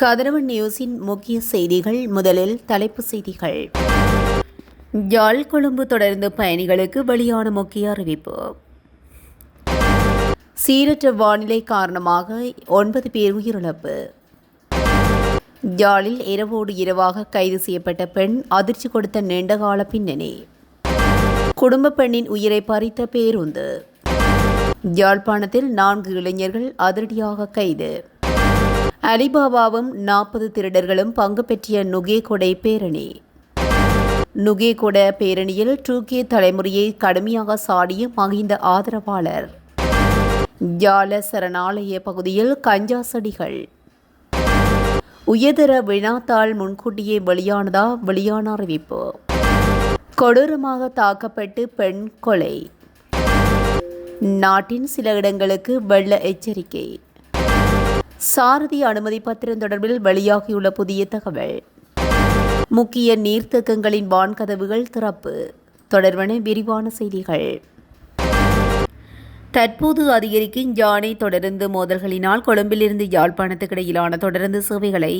கதிரவன் நியூஸின் முக்கிய செய்திகள். முதலில் தலைப்புச் செய்திகள். யாழ் கொழும்பு தொடர்ந்து பயணிகளுக்கு வெளியான முக்கிய அறிவிப்பு. சீரற்ற வானிலை காரணமாக ஒன்பது பேர் உயிரிழப்பு. யாழில் இரவோடு இரவாக கைது செய்யப்பட்ட பெண் அதிர்ச்சி கொடுத்த நீண்டகால பின்னணி. குடும்ப பெண்ணின் உயிரை பறித்த பேருந்து. யாழ்ப்பாணத்தில் நான்கு இளைஞர்கள் அதிரடியாக கைது. அலிபாபாவும் நாற்பது திருடர்களும் பங்கு பெற்றிய நுகேகொடை பேரணி. நுகேகொட பேரணியில் டூகே தலைமுறையை கடுமையாக சாடிய மகிந்த ஆதரவாளர். ஜால சரணாலய பகுதியில் கஞ்சா செடிகள் உயர்தர வினாத்தாள் முன்கூட்டியே வெளியானதா வெளியான அறிவிப்பு. கொடூரமாக தாக்கப்பட்டு பெண் கொலை. நாட்டின் சில இடங்களுக்கு வெள்ள எச்சரிக்கை. சாரதி அனுமதி பத்திரம் தொடர்பில் வெளியாகியுள்ள புதிய தகவல். முக்கிய நீர்த்தேக்கங்களின் வான்கதவுகள் திறப்பு. தொடர்பான விரிவான செய்திகள். தற்போது அதிகரிக்கும் யானை தொடர்ந்து மோதல்களினால் கொழும்பிலிருந்து யாழ்ப்பாணத்துக்கு இடையிலான தொடர்ந்து சேவைகளை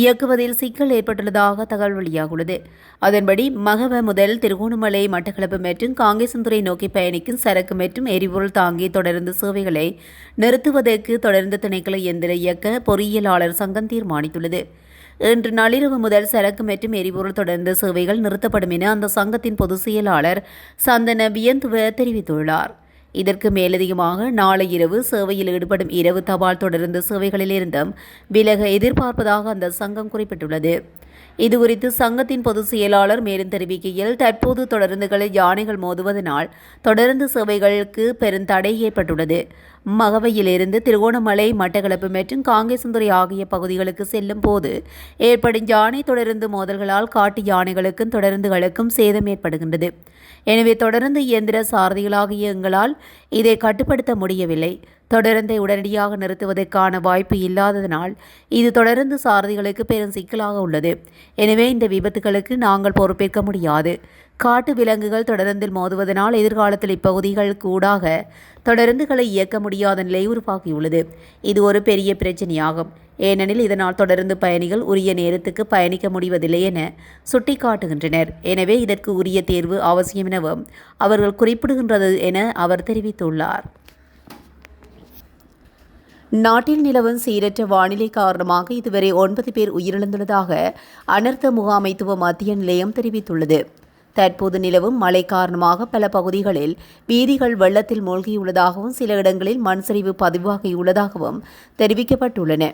இயக்குவதில் சிக்கல் ஏற்பட்டுள்ளதாக தகவல் வெளியாகுள்ளது. அதன்படி மகவ முதல் திருகோணமலை மட்டக்களப்பு மற்றும் காங்கேசந்துறை நோக்கி பயணிக்கும் சரக்கு மற்றும் எரிபொருள் தாங்கி தொடர்ந்து சேவைகளை நிறுத்துவதற்கு தொடர்ந்து திணைக்கள இயந்திர இயக்க பொறியியலாளர் சங்கம் தீர்மானித்துள்ளது. இன்று நள்ளிரவு முதல் சரக்கு மற்றும் எரிபொருள் தொடர்ந்து சேவைகள் நிறுத்தப்படும் என அந்த சங்கத்தின் பொதுச் செயலாளர் சந்தன வியந்துவ தெரிவித்துள்ளார். இதற்கு மேலதிகமாக நாளை இரவு சேவையில் ஈடுபடும் இரவு தபால் தொடர்ந்து சேவைகளிலிருந்தும் விலக எதிர்பார்ப்பதாக அந்த சங்கம் குறிப்பிட்டுள்ளது. இதுகுறித்து சங்கத்தின் பொதுச் செயலாளர் மேலும் தெரிவிக்கையில் தற்போது தொடர்ந்துகளில் யானைகள் மோதுவதனால் தொடர்ந்து சேவைகளுக்கு பெருந்தடை ஏற்பட்டுள்ளது. மகவையிலிருந்து திருகோணமலை மட்டக்களப்பு மற்றும் காங்கேசந்துறை ஆகிய பகுதிகளுக்கு செல்லும் போது ஏற்படும் யானை தொடர்ந்து மோதல்களால் காட்டு யானைகளுக்கும் தொடர்ந்துகளுக்கும் சேதம் ஏற்படுகின்றது. எனவே தொடர்ந்து இயந்திர சாரதிகளாகிய எங்களால் இதை கட்டுப்படுத்த முடியவில்லை. தொடர்ந்தை உடனடியாக நிறுத்துவதற்கான வாய்ப்பு இல்லாததனால் இது தொடர்ந்து சாரதிகளுக்கு பெரும் சிக்கலாக உள்ளது. எனவே இந்த விபத்துகளுக்கு நாங்கள் பொறுப்பேற்க முடியாது. காட்டு விலங்குகள் தொடர்ந்தில் மோதுவதனால் எதிர்காலத்தில் இப்பகுதிகள் கூடாக தொடர்ந்துகளை இயக்க முடியாத நிலை உருவாகியுள்ளது. இது ஒரு பெரிய பிரச்சனையாகும். ஏனெனில் இதனால் தொடர்ந்து பயணிகள் உரிய நேரத்துக்கு பயணிக்க முடிவதில்லை என சுட்டிக்காட்டுகின்றனர். எனவே இதற்கு உரிய தேர்வு அவசியம் எனவும் அவர்கள் குறிப்பிடுகின்றது என அவர் தெரிவித்துள்ளார். நாட்டில் நிலவும் சீரற்ற வானிலை காரணமாக இதுவரை ஒன்பது பேர் உயிரிழந்துள்ளதாக அனர்த்த முகாமைத்துவ மத்திய நிலையம் தெரிவித்துள்ளது. தற்போது நிலவும் மழை காரணமாக பல பகுதிகளில் வீதிகள் வெள்ளத்தில் மூழ்கியுள்ளதாகவும் சில இடங்களில் மண் சரிவு பதிவாகியுள்ளதாகவும் தெரிவிக்கப்பட்டுள்ளன.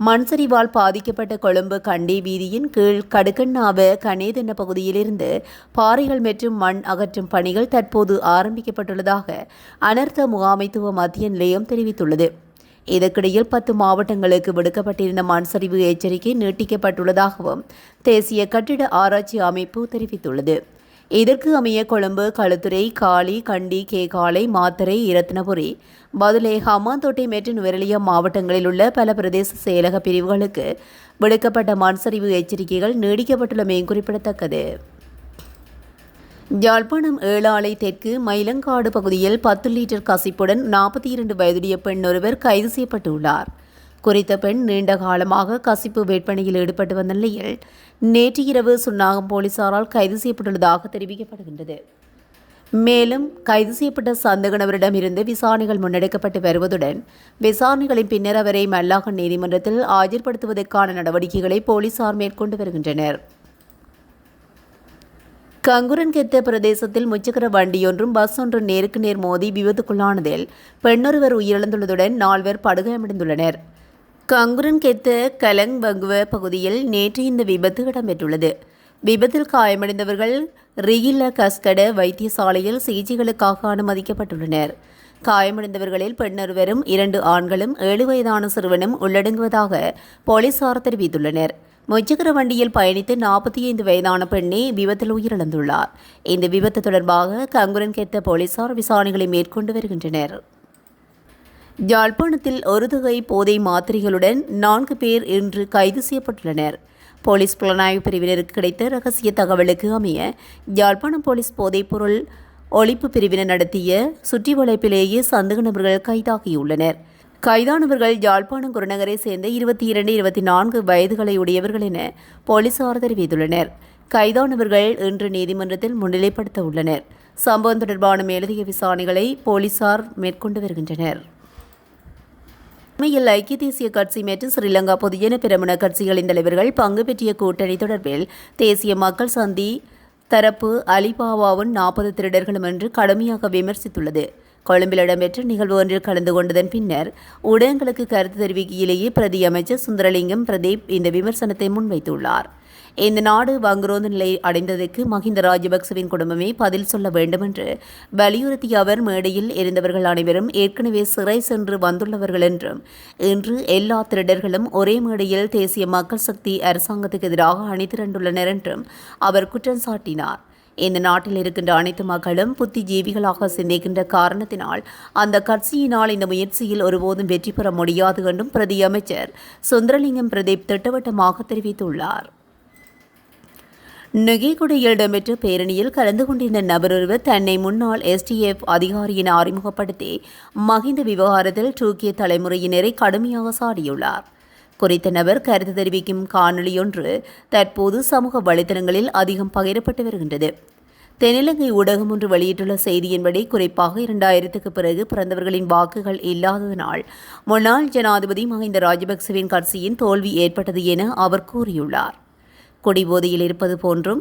மண் சரிவால் பாதிக்கப்பட்ட கொழும்பு கண்டி வீதியின் கீழ் கடுக்கண்ணாவ கணேதென்ன பகுதியிலிருந்து பாறைகள் மற்றும் மண் அகற்றும் பணிகள் தற்போது ஆரம்பிக்கப்பட்டுள்ளதாக அனர்த்த முகாமைத்துவ மத்திய நிலையம் தெரிவித்துள்ளது. இதற்கிடையில் பத்து மாவட்டங்களுக்கு விடுக்கப்பட்டிருந்த மண்சரிவு எச்சரிக்கை நீட்டிக்கப்பட்டுள்ளதாகவும் தேசிய கட்டிட ஆராய்ச்சி அமைப்பு தெரிவித்துள்ளது. இதற்கு அமைய கொழும்பு களுத்துறை காளி கண்டி கேகாலை மாத்தரை இரத்னபுரி பதுளை மாந்தோட்டை மற்றும் நுவரெலியா மாவட்டங்களில் உள்ள பல பிரதேச செயலக பிரிவுகளுக்கு விடுக்கப்பட்ட மண்சரிவு எச்சரிக்கைகள் நீடிக்கப்பட்டுள்ளமை குறிப்பிடத்தக்கது. யாழ்ப்பாணம் ஏழாலை தெற்கு மயிலங்காடு பகுதியில் பத்து லிட்டர் கசிப்புடன் நாற்பத்தி இரண்டு வயதுடைய பெண் ஒருவர் கைது செய்யப்பட்டுள்ளார். குறித்த பெண் நீண்ட காலமாக கசிப்பு வேட்பணியில் ஈடுபட்டு வந்த நிலையில் நேற்று இரவு சுன்னாகம் போலீசாரால் கைது செய்யப்பட்டுள்ளதாக தெரிவிக்கப்படுகின்றது. மேலும் கைது செய்யப்பட்ட சந்தகனவரிடமிருந்து விசாரணைகள் முன்னெடுக்கப்பட்டு வருவதுடன் விசாரணைகளின் பின்னர் அவரை மல்லாக நீதிமன்றத்தில் ஆஜர்படுத்துவதற்கான நடவடிக்கைகளை போலீசார் மேற்கொண்டு வருகின்றனர். கங்குரன்கெத்த பிரதேசத்தில் முச்சக்கர வண்டியொன்றும் பஸ் ஒன்றும் நேருக்கு நேர் மோதி விபத்துக்குள்ளானதில் பெண்ணொருவர் உயிரிழந்துள்ளதுடன் நால்வர் படுகாயமடைந்துள்ளனர். கங்குரன்கெத்த கலங் வங்குவ பகுதியில் நேற்று இந்த விபத்து இடம்பெற்றுள்ளது. விபத்தில் காயமடைந்தவர்கள் ரிகில கஸ்கட வைத்தியசாலையில் சிகிச்சைகளுக்காக அனுமதிக்கப்பட்டுள்ளனர். காயமடைந்தவர்களில் பெண்ணொருவரும் இரண்டு ஆண்களும் ஏழு வயதான சிறுவனும் உள்ளடங்குவதாக போலீசார் தெரிவித்துள்ளனர். முச்சக்கர வண்டியில் பயணித்து நாற்பத்தி ஐந்து வயதான பெண்ணே விபத்தில் உயிரிழந்துள்ளார். இந்த விபத்து தொடர்பாக கங்குரன் கெத்த போலீசார் விசாரணைகளை மேற்கொண்டு வருகின்றனர். யாழ்ப்பாணத்தில் ஒரு தொகை போதை மாத்திரைகளுடன் நான்கு பேர் இன்று கைது செய்யப்பட்டுள்ளனர். போலீஸ் புலனாய்வு பிரிவினருக்கு கிடைத்த ரகசிய தகவலுக்கு அமைய யாழ்ப்பாணம் போலீஸ் போதைப்பொருள் ஒழிப்பு பிரிவினர் நடத்திய சுற்றி வளைப்பிலேயே சந்தேக நபர்கள் கைதாகியுள்ளனர். கைதானவர்கள் யாழ்ப்பாணம் குருநகரை சேர்ந்த இருபத்தி இரண்டு இருபத்தி நான்கு வயதுகளை உடையவர்கள் என போலீசார் தெரிவித்துள்ளனர். கைதானவர்கள் இன்று நீதிமன்றத்தில் முன்னிலைப்படுத்த உள்ளனர். சம்பவம் தொடர்பான மேலதிக விசாரணைகளை போலீசார் மேற்கொண்டு வருகின்றனர். அண்மையில் ஐக்கிய தேசிய கட்சி மற்றும் ஸ்ரீலங்கா பொதுஜன பிரமுன கட்சிகளின் தலைவர்கள் பங்கு பெற்றிய கூட்டணி தொடர்பில் தேசிய மக்கள் சந்தி தரப்பு அலிபாபாவின் நாற்பது திருடர்களும் என்று கடுமையாக விமர்சித்துள்ளது. கொழும்பில் இடம்பெற்ற நிகழ்வு ஒன்றில் கலந்து கொண்டதன் பின்னர் ஊடகங்களுக்கு கருத்து தெரிவிக்கையிலேயே பிரதி அமைச்சர் சுந்தரலிங்கம் பிரதீப் இந்த விமர்சனத்தை முன்வைத்துள்ளார். இந்த நாடு வங்குரோந்து நிலை அடைந்ததற்கு மஹிந்த ராஜபக்சவின் குடும்பமே பதில் சொல்ல வேண்டும் என்று வலியுறுத்திய அவர் மேடையில் இருந்தவர்கள் அனைவரும் ஏற்கனவே சிறை சென்று வந்துள்ளவர்கள் என்றும் இன்று எல்லா திருடர்களும் ஒரே மேடையில் தேசிய மக்கள் சக்தி அரசாங்கத்துக்கு எதிராக அணிதிரண்டுள்ளனர் என்றும் அவர் குற்றம் சாட்டினார். இந்த நாட்டில் இருக்கின்ற அனைத்து மக்களும் புத்திஜீவிகளாக சிந்திக்கின்ற காரணத்தினால் அந்த கட்சியினால் இந்த முயற்சியில் ஒருபோதும் வெற்றி பெற முடியாது என்றும் பிரதி அமைச்சர் சுந்தரலிங்கம் பிரதீப் திட்டவட்டமாக தெரிவித்துள்ளார். நுகைகுடையில் இடம்பெற்ற பேரணியில் கலந்து கொண்டிருந்த நபரொருவர் தன்னை முன்னாள் எஸ்டிஎஃப் அதிகாரியின் அறிமுகப்படுத்தி மகிந்த விவகாரத்தில் டூக்கிய தலைமுறையினரை கடுமையாக சாடியுள்ளார். குறித்த நபர் கருத்து தெரிவிக்கும் காணொலியொன்று தற்போது சமூக வலைதளங்களில் அதிகம் பகிரப்பட்டு வருகின்றது. தென்னிலங்கை ஊடகம் ஒன்று வெளியிட்டுள்ள செய்தியின்படி குறிப்பாக இரண்டாயிரத்துக்கு பிறகு பிறந்தவர்களின் வாக்குகள் இல்லாததனால் முன்னாள் ஜனாதிபதி மஹிந்த ராஜபக்சவின் கட்சியின் தோல்வி ஏற்பட்டது என அவர் கூறியுள்ளார். குடிபோதையில் இருப்பது போன்றும்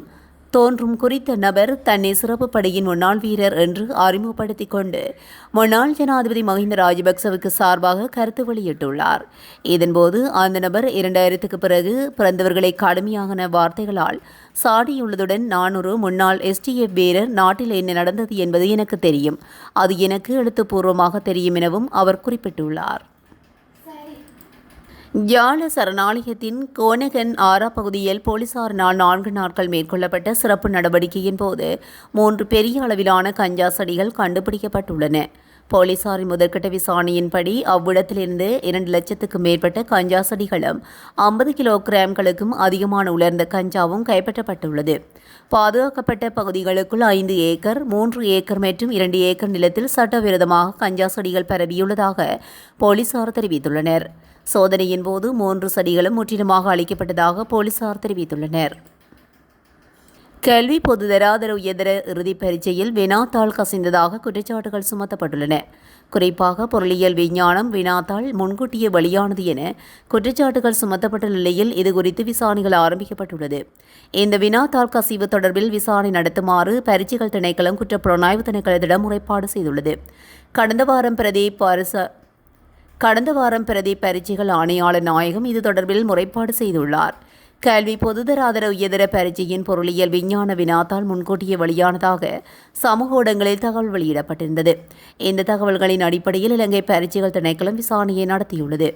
தோன்றும் குறித்த நபர் தன்னை சிறப்பு படையின் முன்னாள் வீரர் என்று அறிமுகப்படுத்திக் கொண்டு முன்னாள் ஜனாதிபதி மஹிந்த ராஜபக்சவுக்கு சார்பாக கருத்து வெளியிட்டுள்ளார். இதன்போது அந்த நபர் இரண்டாயிரத்துக்கு பிறகு பிறந்தவர்களை கடுமையான வார்த்தைகளால் சாடியுள்ளதுடன் நான் ஒரு முன்னாள் எஸ்டிஎஃப் வீரர் நாட்டில் என்ன நடந்தது என்பது எனக்கு தெரியும். அது எனக்கு எழுத்துப்பூர்வமாக தெரியும் எனவும் அவர் குறிப்பிட்டுள்ளார். யாழ சரணாலயத்தின் கோனகன் ஆரா பகுதியில் போலீசாரினால் நான்கு நாட்கள் மேற்கொள்ளப்பட்ட சிறப்பு நடவடிக்கையின் போது மூன்று பெரிய அளவிலான கஞ்சா செடிகள் கண்டுபிடிக்கப்பட்டுள்ளன. போலீசாரின் முதற்கட்ட விசாரணையின்படி அவ்விடத்திலிருந்து இரண்டு லட்சத்துக்கும் மேற்பட்ட கஞ்சா செடிகளும் ஐம்பது கிலோ கிராம்களுக்கும் அதிகமான உலர்ந்த கஞ்சாவும் கைப்பற்றப்பட்டுள்ளது. பாதுகாக்கப்பட்ட பகுதிகளுக்குள் ஐந்து ஏக்கர் மூன்று ஏக்கர் மற்றும் இரண்டு ஏக்கர் நிலத்தில் சட்டவிரோதமாக கஞ்சா செடிகள் பரவியுள்ளதாக போலீசார் தெரிவித்துள்ளனர். சோதனையின் போது மூன்று சடிகளும் முற்றிலுமாக அளிக்கப்பட்டதாக போலீசார் தெரிவித்துள்ளனர். கல்வி பொதுதராதர உயர்தர இறுதிப் பரீட்சையில் வினாத்தாள் கசிந்ததாக குற்றச்சாட்டுகள் சுமத்தப்பட்டுள்ளன. குறிப்பாக பொருளியல் விஞ்ஞானம் வினாத்தாள் முன்கூட்டியே வெளியானது என குற்றச்சாட்டுகள் சுமத்தப்பட்ட நிலையில் இதுகுறித்து விசாரணைகள் ஆரம்பிக்கப்பட்டுள்ளது. இந்த வினாத்தாள் கசிவு தொடர்பில் விசாரணை நடத்துமாறு பரீட்சைகள் திணைக்களம் குற்றப்புலனாய்வு திணைக்களத்திடம் முறைப்பாடு செய்துள்ளது. கடந்த வாரம் பிரதீப் அரச கடந்த வாரம் பிரதி பரீட்சைகள் ஆணையாளர் நாயகம் இது தொடர்பில் முறைப்பாடு செய்துள்ளார். கல்வி பொதுதராதர உயர்தர பரீட்சையின் பொருளியல் விஞ்ஞான வினாத்தால் முன்கூட்டியே வெளியானதாக சமூக ஊடகங்களில் தகவல் வெளியிடப்பட்டிருந்தது. இந்த தகவல்களின் அடிப்படையில் இலங்கை பரீட்சைகள் திணைக்களம் விசாரணையை நடத்தியுள்ளது.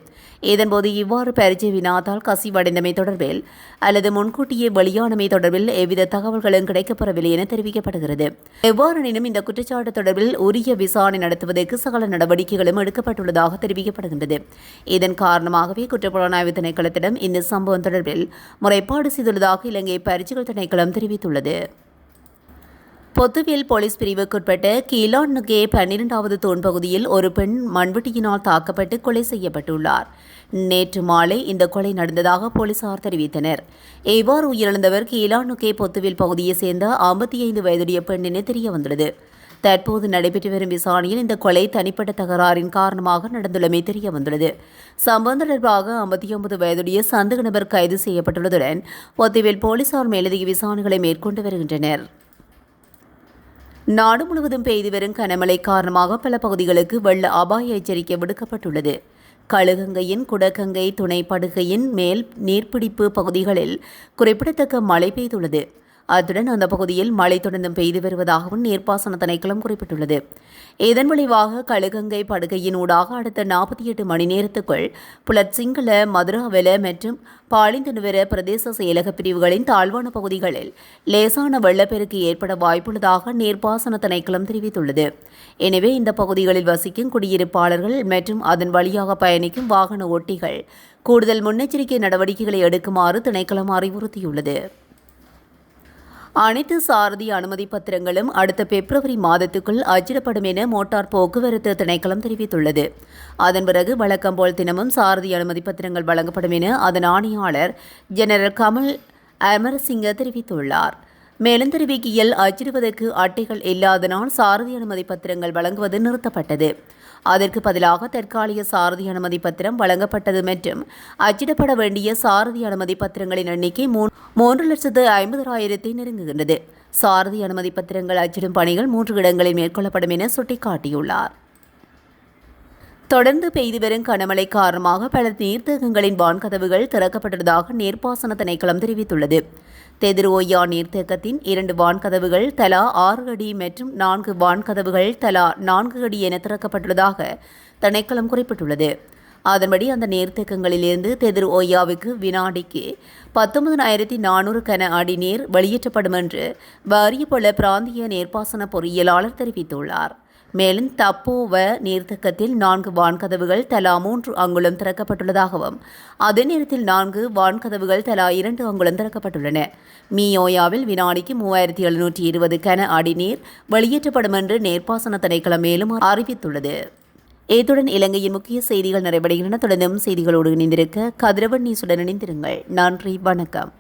இதன்போது இவ்வாறு பரீட்சை வினாத்தால் கசிவடைந்தமை தொடர்பில் அல்லது முன்கூட்டியே வெளியானமை தொடர்பில் எவ்வித தகவல்களும் கிடைக்கப்பெறவில்லை என தெரிவிக்கப்படுகிறது. எவ்வாறெனினும் இந்த குற்றச்சாட்டு தொடர்பில் உரிய விசாரணை நடத்துவதற்கு சகல நடவடிக்கைகளும் எடுக்கப்பட்டுள்ளதாக தெரிவிக்கப்படுகின்றது. இதன் காரணமாகவே குற்றப்புலனாய்வு திணைக்களத்திடம் இந்த சம்பவம் தொடர்பில் முறைப்பாடு செய்துள்ளதாக இலங்கை பரீட்சைகள் திணைக்களம் தெரிவித்துள்ளது. பொத்துவில் போலீஸ் பிரிவுக்குட்பட்ட கீலான் நுகே பன்னிரெண்டாவது தூண் பகுதியில் ஒரு பெண் மண்வெட்டியினால் தாக்கப்பட்டு கொலை செய்யப்பட்டுள்ளார். நேற்று மாலை இந்த கொலை நடந்ததாக போலீசார் தெரிவித்தனர். இவ்வாறு உயிரிழந்தவர் கீலான் நுகே பொத்துவில் பகுதியைச் சேர்ந்த ஐம்பத்தி ஐந்து வயதுடைய பெண் என தெரிய வந்துள்ளது தற்போது நடைபெற்று வரும் விசாரணையில் இந்த கொலை தனிப்பட்ட தகராறின் காரணமாக நடந்துள்ளமை தெரிய வந்துள்ளது சம்பவம் தொடர்பாக ஐம்பத்தி ஒன்பது வயதுடைய சந்தக நபர் கைது செய்யப்பட்டுள்ளதுடன் ஒத்திவில் போலீசார் மேலதிக விசாரணைகளை மேற்கொண்டு வருகின்றனர். நாடு முழுவதும் பெய்து வரும் கனமழை காரணமாக பல பகுதிகளுக்கு வெள்ள அபாய எச்சரிக்கை விடுக்கப்பட்டுள்ளது. கழுகங்கையின் குடகங்கை துணை படுகையின் மேல் நீர்பிடிப்பு பகுதிகளில் குறிப்பிடத்தக்க மழை பெய்துள்ளது. அத்துடன் அந்த பகுதியில் மழை தொடர்ந்தும் பெய்து வருவதாகவும் நீர்ப்பாசன திணைக்களம் குறிப்பிட்டுள்ளது. இதன் விளைவாக கழுகங்கை படுகையின் ஊடாக அடுத்த நாற்பத்தி எட்டு மணி நேரத்துக்குள் புலட் சிங்கள மதுராவெல மற்றும் பாலிந்தனுவர பிரதேச செயலக பிரிவுகளின் தாழ்வான பகுதிகளில் லேசான வெள்ளப்பெருக்கு ஏற்பட வாய்ப்புள்ளதாக நீர்ப்பாசன திணைக்களம் தெரிவித்துள்ளது. எனவே இந்த பகுதிகளில் வசிக்கும் குடியிருப்பாளர்கள் மற்றும் அதன் வழியாக பயணிக்கும் வாகன ஓட்டிகள் கூடுதல் முன்னெச்சரிக்கை நடவடிக்கைகளை எடுக்குமாறு திணைக்களம் அறிவுறுத்தியுள்ளது. அனைத்து சாரதி அனுமதி பத்திரங்களும் அடுத்த பிப்ரவரி மாதத்துக்குள் அச்சிடப்படும் என மோட்டார் போக்குவரத்து திணைக்களம் தெரிவித்துள்ளது. அதன் பிறகு வழக்கம் போல் தினமும் சாரதி அனுமதி பத்திரங்கள் வழங்கப்படும் என அதன் ஆணையாளர் ஜெனரல் கமல் அமர்சிங்க தெரிவித்துள்ளார். மேலும் தெரிவிக்கையில் அச்சிடுவதற்கு அட்டைகள் இல்லாதனால் சாரதி அனுமதி பத்திரங்கள் வழங்குவது நிறுத்தப்பட்டது. அதற்கு பதிலாக தற்காலிக சாரதி அனுமதி பத்திரம் வழங்கப்பட்டது மற்றும் அச்சிடப்பட வேண்டிய சாரதி அனுமதி பத்திரங்களின் எண்ணிக்கை மூ- மூன்று லட்சத்து ஐம்பதாயிரத்தை நெருங்குகின்றது. சாரதி அனுமதி பத்திரங்கள் அச்சிடும் பணிகள் மூன்று இடங்களில் மேற்கொள்ளப்படும் என சுட்டிக்காட்டியுள்ளார். தொடர்ந்து பெய்து வரும் கனமழை காரணமாக பல நீர்த்தேக்கங்களின் வான்கதவுகள் திறக்கப்பட்டுள்ளதாக நீர்ப்பாசன திணைக்களம் தெரிவித்துள்ளது. தெதிரோயா நீர்த்தேக்கத்தின் இரண்டு வான்கதவுகள் தலா ஆறு அடி மற்றும் நான்கு வான்கதவுகள் தலா நான்கு அடி என திறக்கப்பட்டுள்ளதாக திணைக்களம் குறிப்பிட்டுள்ளது. அதன்படி அந்த நீர்த்தேக்கங்களிலிருந்து தெதிர் ஓயாவுக்கு வினாடிக்கு பத்தொன்பதாயிரத்தி நானூறு கன அடி நீர் வெளியேற்றப்படும் என்று வாரியப்பள பிராந்திய நீர்ப்பாசன பொறியியலாளர் தெரிவித்துள்ளார். மேலும் தப்போவ நீர்த்தக்கத்தில் நான்கு வான்கதவுகள் தலா மூன்று அங்குலம் திறக்கப்பட்டுள்ளதாகவும் அதே நேரத்தில் நான்கு வான்கதவுகள் தலா இரண்டு அங்குலம் திறக்கப்பட்டுள்ளன. மியோயாவில் வினாடிக்கு மூவாயிரத்தி எழுநூற்றி இருபது கன அடி நீர் வெளியேற்றப்படும் என்று நீர்ப்பாசன திணைக்களம் மேலும் அறிவித்துள்ளது. இத்துடன் இலங்கையின் முக்கிய செய்திகள் நிறைவடைகின்றன. தொடர்ந்தும் செய்திகளோடு இணைந்திருக்க கதிரவன் நியூசுடன் இணைந்திருங்கள். நன்றி வணக்கம்.